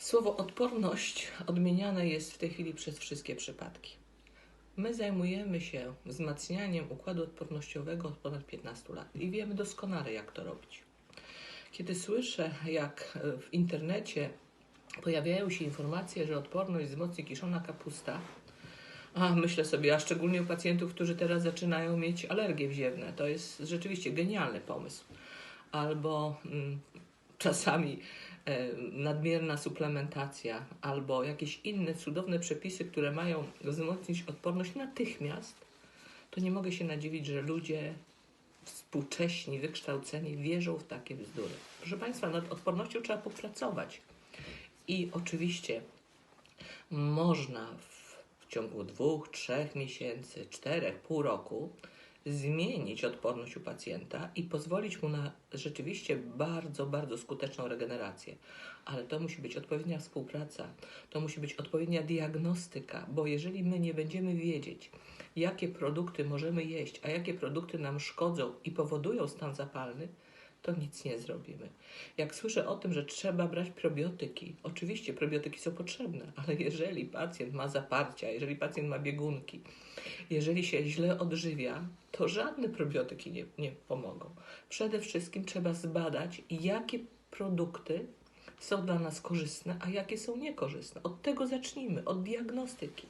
Słowo odporność odmieniane jest w tej chwili przez wszystkie przypadki. My zajmujemy się wzmacnianiem układu odpornościowego od ponad 15 lat i wiemy doskonale, jak to robić. Kiedy słyszę, jak w internecie pojawiają się informacje, że odporność wzmocni kiszona kapusta, a myślę sobie, a szczególnie u pacjentów, którzy teraz zaczynają mieć alergie wziewne, to jest rzeczywiście genialny pomysł. Albo mm, czasami e, nadmierna suplementacja, albo jakieś inne cudowne przepisy, które mają wzmocnić odporność natychmiast, to nie mogę się nadziwić, że ludzie współcześni, wykształceni wierzą w takie bzdury. Proszę Państwa, nad odpornością trzeba popracować. I oczywiście można w, w ciągu dwóch, trzech miesięcy, czterech, pół roku zmienić odporność u pacjenta i pozwolić mu na rzeczywiście bardzo, bardzo skuteczną regenerację. Ale to musi być odpowiednia współpraca, to musi być odpowiednia diagnostyka, bo jeżeli my nie będziemy wiedzieć, jakie produkty możemy jeść, a jakie produkty nam szkodzą i powodują stan zapalny, to nic nie zrobimy. Jak słyszę o tym, że trzeba brać probiotyki, oczywiście probiotyki są potrzebne, ale jeżeli pacjent ma zaparcia, jeżeli pacjent ma biegunki, jeżeli się źle odżywia, to żadne probiotyki nie, nie pomogą. Przede wszystkim trzeba zbadać, jakie produkty są dla nas korzystne, a jakie są niekorzystne. Od tego zacznijmy, od diagnostyki.